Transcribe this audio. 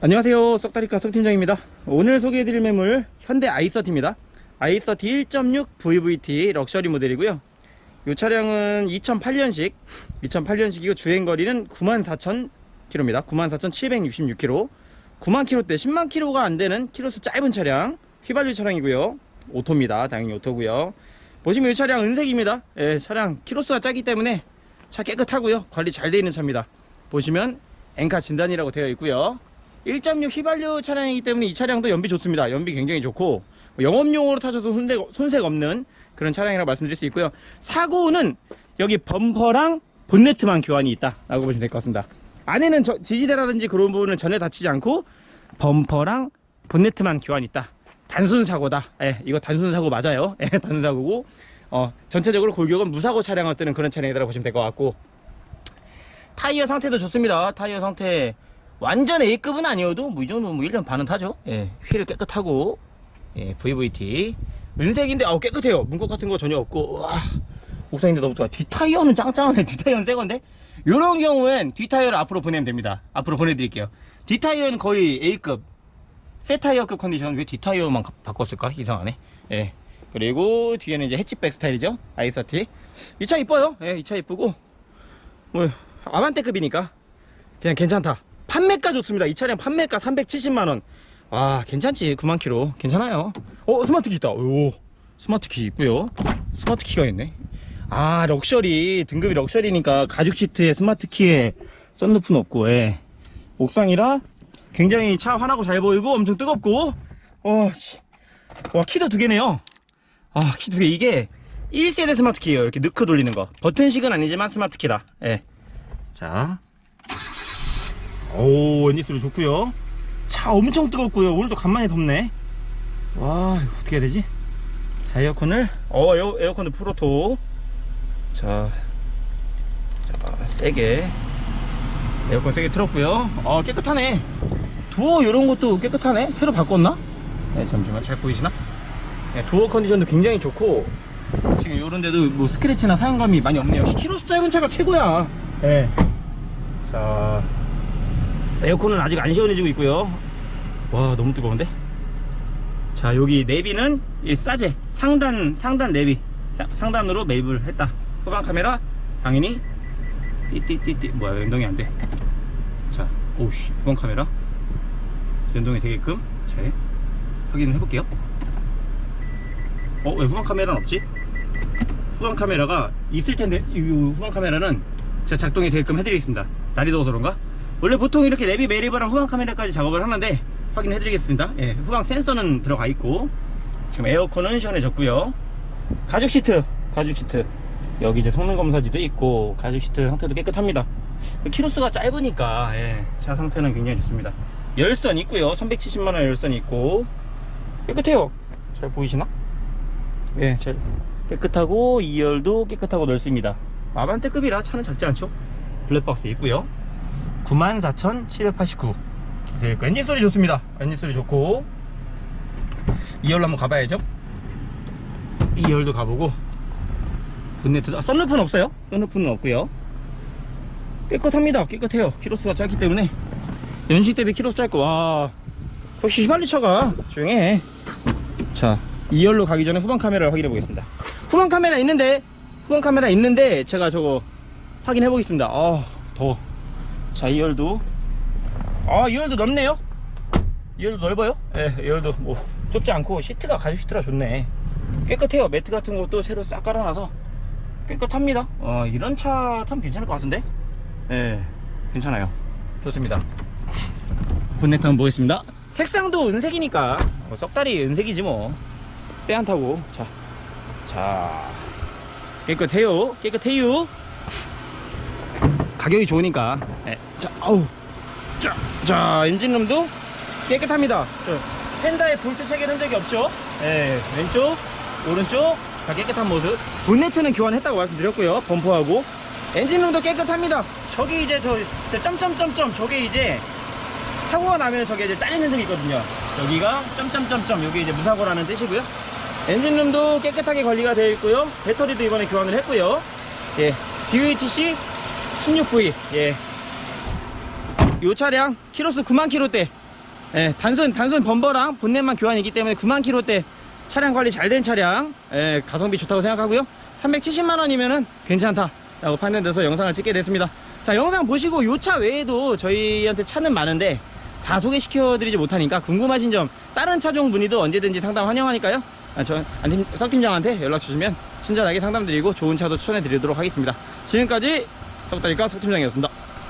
안녕하세요. 썩다리카 썩팀장입니다. 오늘 소개해드릴 매물 현대 i30입니다. i30 1.6 VVT 럭셔리 모델이고요. 이 차량은 2008년식 2008년식이고 주행거리는 94,000km입니다 94,766km 9만 km대 10만 km가 안되는 키로수 짧은 차량 휘발유 차량이고요. 오토입니다. 당연히 오토고요. 보시면 이 차량 은색입니다. 예, 차량 키로수가 작기 때문에 차 깨끗하고요. 관리 잘 되어 있는 차입니다. 보시면 엔카 진단이라고 되어 있고요 1.6 휘발유 차량이기 때문에 이 차량도 연비 좋습니다. 연비 굉장히 좋고 뭐 영업용으로 타셔도 손색, 손색 없는 그런 차량이라고 말씀드릴 수 있고요. 사고는 여기 범퍼랑 본네트만 교환이 있다라고 보시면 될 것 같습니다. 안에는 저- 지지대라든지 그런 부분은 전혀 다치지 않고 범퍼랑 본네트만 교환이 있다. 단순 사고다. 예, 이거 단순 사고 맞아요. 예, 단순 사고고 어, 전체적으로 골격은 무사고 차량을 뜨는 그런 차량이라고 보시면 될 것 같고 타이어 상태도 좋습니다. 타이어 상태 완전 A급은 아니어도 뭐 이 정도 뭐 1년 반은 타죠. 예, 휠을 깨끗하고 예, VVT 은색인데 아우 깨끗해요. 문콕 같은 거 전혀 없고 와 옥상인데 너무 좋아. 뒷타이어는 짱짱하네. 뒷타이어는 새 건데 이런 경우엔 뒷타이어를 앞으로 보내면 됩니다. 앞으로 보내드릴게요. 뒷타이어는 거의 A급 새 타이어급 컨디션 왜 뒷타이어만 가- 바꿨을까 이상하네. 예. 그리고 뒤에는 이제 해치백 스타일이죠. 아이서티. 이 차 이뻐요. 예, 이 차 이쁘고 뭐 아반떼급이니까 그냥 괜찮다. 판매가 좋습니다. 이 차량 판매가 370만 원. 와, 괜찮지. 9만 킬로. 괜찮아요. 어, 스마트 키 있다. 오. 스마트 키 있고요. 스마트 키가 있네. 아, 럭셔리. 등급이 럭셔리니까 가죽 시트에 스마트 키에 썬루프는 없고. 예. 옥상이라 굉장히 차 환하고 잘 보이고 엄청 뜨겁고. 어, 씨. 와, 키도 두 개네요. 아, 키 두 개. 이게 1세대 스마트 키예요. 이렇게 넣고 돌리는 거. 버튼식은 아니지만 스마트 키다. 예. 자. 오, 소리 좋고요. 차 엄청 뜨겁고요. 오늘도 간만에 덥네. 와, 이거 어떻게 해야 되지? 자, 에어컨을 어, 에어, 에어컨도 프로토. 자. 자, 세게 에어컨 세게 틀었고요. 아, 깨끗하네. 도어 이런 것도 깨끗하네. 새로 바꿨나? 네, 잠시만 잘 보이시나? 네, 도어 컨디션도 굉장히 좋고 지금 이런 데도 뭐 스크래치나 사용감이 많이 없네요. 키로수 짧은 차가 최고야. 네. 자, 에어컨은 아직 안 시원해지고 있고요. 와, 너무 뜨거운데? 자, 여기 내비는 이 싸제 상단 상단 내비 사- 상단으로 매입을 했다. 후방 카메라 당연히 띠띠띠띠 뭐야 연동이 안 돼. 자, 오우씨 후방 카메라 연동이 되게끔 제 확인을 해볼게요. 어, 왜 후방 카메라는 없지? 후방 카메라가 있을 텐데 이 후방 카메라는 제가 작동이 되게끔 해드리겠습니다. 날이 더워서 그런가? 원래 보통 이렇게 내비 매립이랑 후방 카메라까지 작업을 하는데 확인해 드리겠습니다. 예, 후방 센서는 들어가 있고 지금 에어컨은 시원해졌고요. 가죽 시트, 가죽 시트. 여기 이제 성능 검사지도 있고 가죽 시트 상태도 깨끗합니다. 키로수가 짧으니까 예, 차 상태는 굉장히 좋습니다. 열선 있고요. 1170만 원 열선 있고 깨끗해요. 잘 보이시나? 예, 잘 깨끗하고 2열도 깨끗하고 넓습니다. 아반떼급이라 차는 작지 않죠? 블랙박스 있고요. 94,789. 이제 그 엔진 소리 좋습니다. 엔진 소리 좋고 2열로 한번 가봐야죠. 2열도 가보고 본네트 아, 썬루프는 없어요. 썬루프는 없고요. 깨끗합니다. 깨끗해요. 키로수가 짧기 때문에 연식 대비 키로수 짧고 와 역시 휘발유 차가 조용해. 자 2열로 가기 전에 후방 카메라를 확인해 보겠습니다. 후방 카메라 있는데 후방 카메라 있는데 제가 저거 확인해 보겠습니다. 아 더워. 자 2열도 아 2열도 넓네요. 2열도 넓어요. 예, 2열도 뭐 좁지 않고 시트가 가죽 시트라 좋네. 깨끗해요. 매트 같은 것도 새로 싹 깔아놔서 깨끗합니다. 어, 이런 차 타면 괜찮을 것 같은데? 예, 괜찮아요. 좋습니다. 본네트 한번 보겠습니다. 색상도 은색이니까 뭐 썩다리 은색이지 뭐. 때 안 타고 자, 자 깨끗해요. 깨끗해요. 가격이 좋으니까. 예, 자, 아우, 자, 자 엔진룸도 깨끗합니다. 저, 펜다에 볼트 체결 흔적이 없죠? 예, 왼쪽, 오른쪽 다 깨끗한 모습. 본네트는 교환했다고 말씀드렸고요. 범퍼하고 엔진룸도 깨끗합니다. 저기 이제 저, 저 점점점점 저게 이제 사고가 나면 저게 이제 잘린 흔적이 있거든요. 여기가 점점점점 여기 이제 무사고라는 뜻이고요. 엔진룸도 깨끗하게 관리가 되어 있고요. 배터리도 이번에 교환을 했고요. 예, DHC 16V 예. 요 차량 키로수 9만 킬로대. 예, 단순 단순 범버랑 본넷만 교환이기 때문에 9만 킬로대 차량 관리 잘 된 차량. 예, 가성비 좋다고 생각하고요. 370만 원이면은 괜찮다 라고 판단돼서 영상을 찍게 됐습니다. 자 영상 보시고 요 차 외에도 저희한테 차는 많은데 다 소개시켜 드리지 못하니까 궁금하신 점 다른 차종 문의도 언제든지 상담 환영하니까요. 아, 저 안팀 석팀장한테 연락 주시면 친절하게 상담 드리고 좋은 차도 추천해 드리도록 하겠습니다. 지금까지 석다리과 석팀장이었습니다